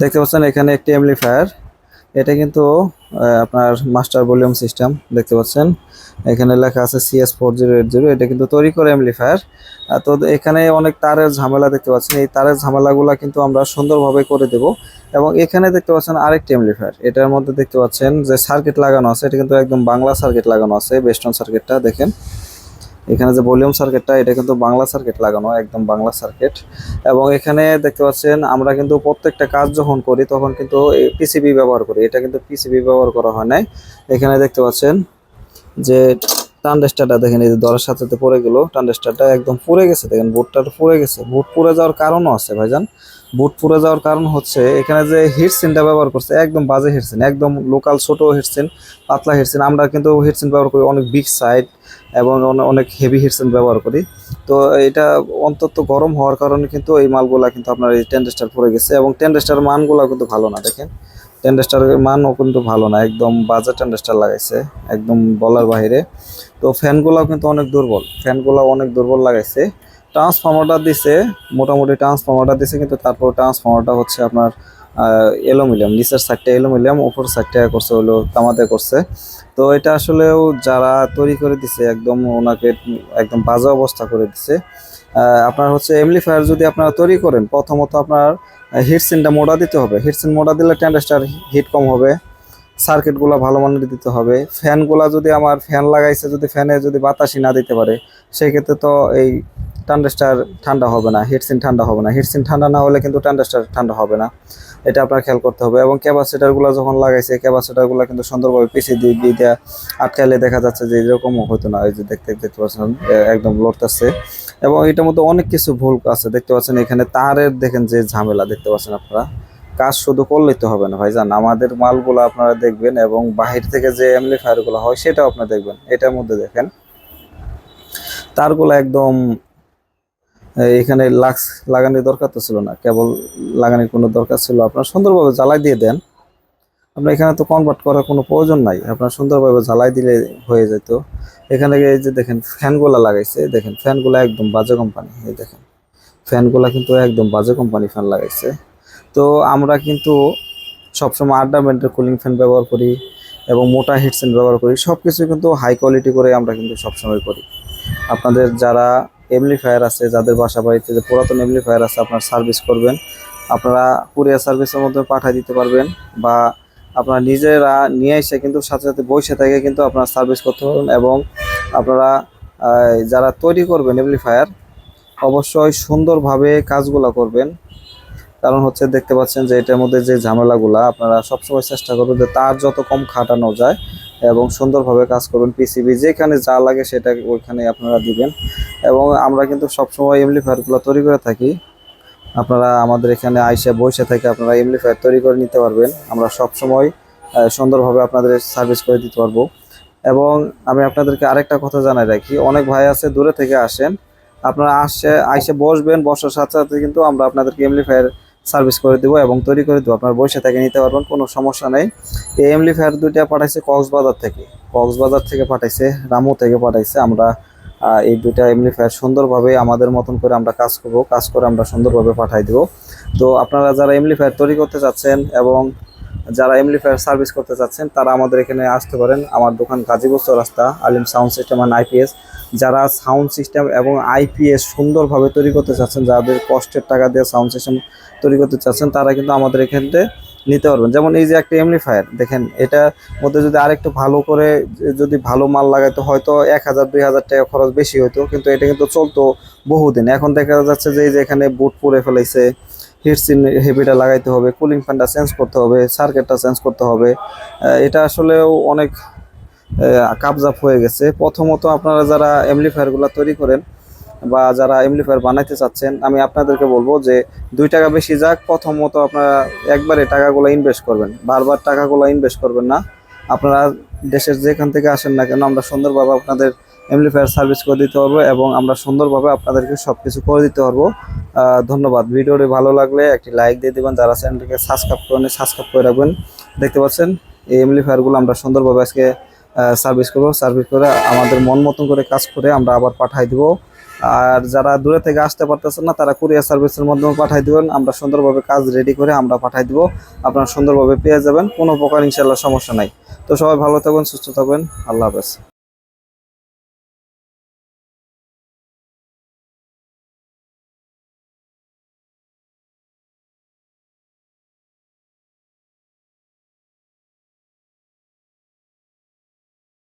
দেখতে পাচ্ছেন এখানে একটি এমপ্লিফায়ার এটা কিন্তু আপনার মাস্টার ভলিউম সিস্টেম দেখতে পাচ্ছেন। এখানে লেখা আছে CS four zero eight zero এটা কিন্তু তৈরি করে এমপ্লিফায়ার তো এখানে অনেক তারের ঝামেলা দেখতে পাচ্ছেন। এই তারের ঝামেলাগুলো কিন্তু আমরা সুন্দরভাবে করে দেব। এবং এখানে দেখতে পাচ্ছেন আরেকটি এমপ্লিফায়ার এটার মধ্যে দেখতে পাচ্ছেন যে সার্কিট লাগানো আছে। এটা কিন্তু একদম বাংলা সার্কিট লাগানো আছে বেস্টন সার্কিটটা দেখেন। এখানে যে ভলিউম সার্কিটটা এটা কিন্তু বাংলা সার্কিট লাগানো, একদম বাংলা সার্কিট এবং এখানে দেখতে পাচ্ছেন, আমরা কিন্তু প্রত্যেকটা কাজ যখন করি, তখন কিন্তু পিসিবি ব্যবহার করি। এটা কিন্তু পিসিবি ব্যবহার করা হয় নাই। এখানে দেখতে পাচ্ছেন যে টান্ডেস্টারটা দেখেন, এই যে দরের সাথে পড়ে গেল, টান্ডেস্টারটা একদম পুড়ে গেছে, দেখেন বুটটা পুড়ে গেছে। বুট পুড়ে যাওয়ার কারণও আছে ভাইজান। বুট পুড়ে যাওয়ার কারণ হচ্ছে, এখানে যে হিটসিনটা ব্যবহার করছে, একদম বাজে হিটসিন একদম লোকাল ছোট হিটসিন পাতলা হিটসিন আমরা কিন্তু হিটসিন ব্যবহার করি অনেক বিগ সাইড এবং অনেক হেভি হিটসিন ব্যবহার করি। তো এটা অন্তত গরম হওয়ার কারণে কিন্তু এই মালগুলা কিন্তু আপনার এই টেন্ডেস্টার পড়ে গেছে এবং টেন্ডেস্টার মানগুলো কিন্তু ভালো না, দেখেন। টেন্ডেস্টারের মানও কিন্তু ভালো না, একদম বাজে টেন্ডেস্টার লাগাইছে, একদম বলার বাইরে তো ফ্যানগুলাও কিন্তু অনেক দুর্বল ফ্যানগুলো অনেক দুর্বল লাগাইছে। ট্রান্সফর্মারটা দিছে, মোটামুটি ট্রান্সফর্মারটা দিছে, কিন্তু তারপর ট্রান্সফর্মারটা হচ্ছে আপনার এলোমিলিয়াম নিচের সাইডটা এলোমিলিয়াম উপর সাইডটা করছে হলো তামাতে করছে। তো এটা আসলেও যারা তৈরি করে দিছে, একদম ওনাকে একদম বাজে অবস্থা করে দিছে। আপনার হচ্ছে এমলিফায়ার যদি আপনারা তৈরি করেন, প্রথমত আপনার হিটসিনটা মোড়া দিতে হবে। হিটসিন মোড়া দিলে টেন্ডাস্টার হিট কম হবে সার্কিটগুলো ভালো মানের দিতে হবে। ফ্যানগুলো যদি আমার ফ্যান লাগাইছে, যদি ফ্যানে যদি বাতাসই না দিতে পারে সেই ক্ষেত্রে তো এই টান্ডেস্টার ঠান্ডা হবে না হিটসিন ঠান্ডা হবে না। হিটসিন ঠান্ডা না হলে কিন্তু টান্ডেস্টার ঠান্ডা হবে না। এটা আপনার খেয়াল করতে হবে এবং ক্যাপাসিটারগুলো যখন লাগাইছে, ক্যাপাসিটারগুলো কিন্তু সুন্দরভাবে পিছিয়ে দিয়ে দিয়ে দেয়া আটকাইলে দেখা যাচ্ছে যে এরকমও হতো না। এই যে দেখতে দেখতে পাচ্ছেন একদম লড়তেছে। এবং এটার মধ্যে অনেক কিছু ভুল আছে। দেখতে পাচ্ছেন এখানে তারের দেখেন যে ঝামেলা, দেখতে পাচ্ছেন আপনারা। কাজ শুধু করলেই তো হবে না ভাইজান। আমাদের মালগুলো আপনারা দেখবেন এবং বাহির থেকে যে এমপ্লিফায়ারগুলো হয়, সেটাও আপনারা দেখবেন। এটার মধ্যে দেখেন, তারগুলো একদম এখানে লাক্স লাগানোর দরকার তো ছিল না, কেবল লাগানোর কোনো দরকার ছিল। আপনারা সুন্দরভাবে জ্বালাই দিয়ে দেন। আপনার এখানে তো কনভার্ট করার কোনো প্রয়োজন নাই। আপনার সুন্দরভাবে জ্বালাই দিলে হয়ে যেত। এখানে এই যে দেখেন, ফ্যানগুলা লাগাইছে। দেখেন, ফ্যানগুলা একদম বাজে কোম্পানি এই দেখেন, ফ্যানগুলা কিন্তু একদম বাজে কোম্পানি ফ্যান লাগাইছে। তো আমরা কিন্তু সবসময় আড্ডা ব্র্যান্ডের কুলিং ফ্যান ব্যবহার করি এবং মোটা হেডসেন ব্যবহার করি। সব কিছু কিন্তু হাই কোয়ালিটি করে আমরা কিন্তু সবসময় করি। আপনাদের যারা এমলিফায়ার আছে যাদের বাসা বাড়িতে যে পুরাতন এমলিফায়ার আছে আপনার সার্ভিস করবেন। আপনারা কুরিয়ার সার্ভিসের মধ্যে পাঠিয়ে দিতে পারবেন বা আপনারা নিজেরা নিয়ে এসে কিন্তু সাথে সাথে বসে থেকে কিন্তু আপনারা সার্ভিস করতে পারবেন এবং আপনারা যারা তৈরি করবেন এমলিফায়ার অবশ্যই সুন্দরভাবে কাজগুলো করবেন। কারণ হচ্ছে দেখতে পাচ্ছেন যে এটার মধ্যে যে ঝামেলাগুলা, আপনারা সবসময় চেষ্টা করবেন যে তার যত কম খাটানো যায় এবং সুন্দরভাবে কাজ করবেন পিসিবি যেখানে যা লাগে সেটা ওইখানে আপনারা দিবেন। এবং আমরা কিন্তু সবসময় এমলিফায়ারগুলো তৈরি করে থাকি। আপনারা আমাদের এখানে আইসে বসে থেকে আপনারা এমলিফায়ার তৈরি করে নিতে পারবেন। আমরা সবসময় সুন্দরভাবে আপনাদের সার্ভিস করে দিতে পারব। এবং আমি আপনাদেরকে আরেকটা কথা জানাই রাখি। অনেক ভাই আছে দূরে থেকে আসেন। আপনারা আসে, আইসে বসবেন, বসার সাথে সাথে কিন্তু আমরা আপনাদেরকে এমলিফায়ার সার্ভিস করে দেবো এবং তৈরি করে দেবো। আপনার বসে থেকে নিতে পারবেন, কোনো সমস্যা নেই। এই এমলিফায়ার দুইটা পাঠাইছে কক্সবাজার থেকে। কক্সবাজার থেকে পাঠাইছে, রামু থেকে পাঠাইছে। আমরা এই দুইটা এমলিফায়ার সুন্দরভাবে আমাদের মতন করে আমরা কাজ করব, কাজ করে আমরা সুন্দরভাবে পাঠাই দেবো। তো আপনারা যারা এমলিফায়ার তৈরি করতে চাচ্ছেন এবং যারা এমলিফায়ার সার্ভিস করতে চাচ্ছেন, তারা আমাদের এখানে আসতে পারেন। আমার দোকান গাজীপুর রাস্তা Alim sound system and IPS. যারা সাউন্ড সিস্টেম এবং আইপিএস সুন্দরভাবে তৈরি করতে চাচ্ছেন, যাদের কষ্টের টাকা দিয়ে সাউন্ড সিস্টেম তৈরি করতে চাচ্ছেন, তারা কিন্তু আমাদের এখানে নিতে পারবেন। যেমন এই যে একটা এমনিফায়ার দেখেন, এটার মধ্যে যদি আরেকটু ভালো করে যদি ভালো মাল লাগাইতো হয়তো এক হাজার, দুই হাজার টাকা খরচ বেশি হতো কিন্তু এটা কিন্তু চলতো বহুদিন। এখন দেখা যাচ্ছে যে এই যে এখানে বুট পুড়ে ফেলাইছে হিটসিন হেভিটা লাগাইতে হবে কুলিং ফ্যানটা চেঞ্জ করতে হবে সার্কিটটা চেঞ্জ করতে হবে। এটা আসলেও অনেক কাবজাপ হয়ে গেছে। প্রথমত আপনারা যারা এমলিফায়ারগুলো তৈরি করেন বা যারা এমলিফায়ার বানাইতে চাচ্ছেন, আমি আপনাদেরকে বলব যে দুই টাকা বেশি যাক, প্রথমত আপনারা একবারে টাকাগুলো ইনভেস্ট করবেন। বারবার টাকাগুলো ইনভেস্ট করবেন না। আপনারা দেশের যেখান থেকে আসেন না কেন, আমরা সুন্দরভাবে আপনাদের এমপ্লিফায়ার সার্ভিস করে দিতে পারব এবং আমরা সুন্দরভাবে আপনাদেরকে সব কিছু করে দিতে পারব। ধন্যবাদ। ভিডিওটি ভালো লাগলে একটি লাইক দিয়ে দেবেন, যারা চ্যানেলটিকে সাবস্ক্রাইব করেন সাবস্ক্রাইব করে রাখবেন। দেখতে পাচ্ছেন, এই এমপ্লিফায়ারগুলো আমরা সুন্দরভাবে আজকে সার্ভিস করব সার্ভিস করে আমাদের মন মতন করে কাজ করে আমরা আবার পাঠাই দিব। আর যারা দূরে থেকে আসতে পারতেছেন না, তারা কুরিয়ার সার্ভিসের মাধ্যমে পাঠাই দেবেন। আমরা সুন্দরভাবে কাজ রেডি করে আমরা পাঠাই দেবো। আপনারা সুন্দরভাবে পেয়ে যাবেন, কোনো প্রকার ইনশাল্লাহ সমস্যা নাই। তো সবাই ভালো থাকবেন, সুস্থ থাকবেন। আল্লাহ হাফেজ।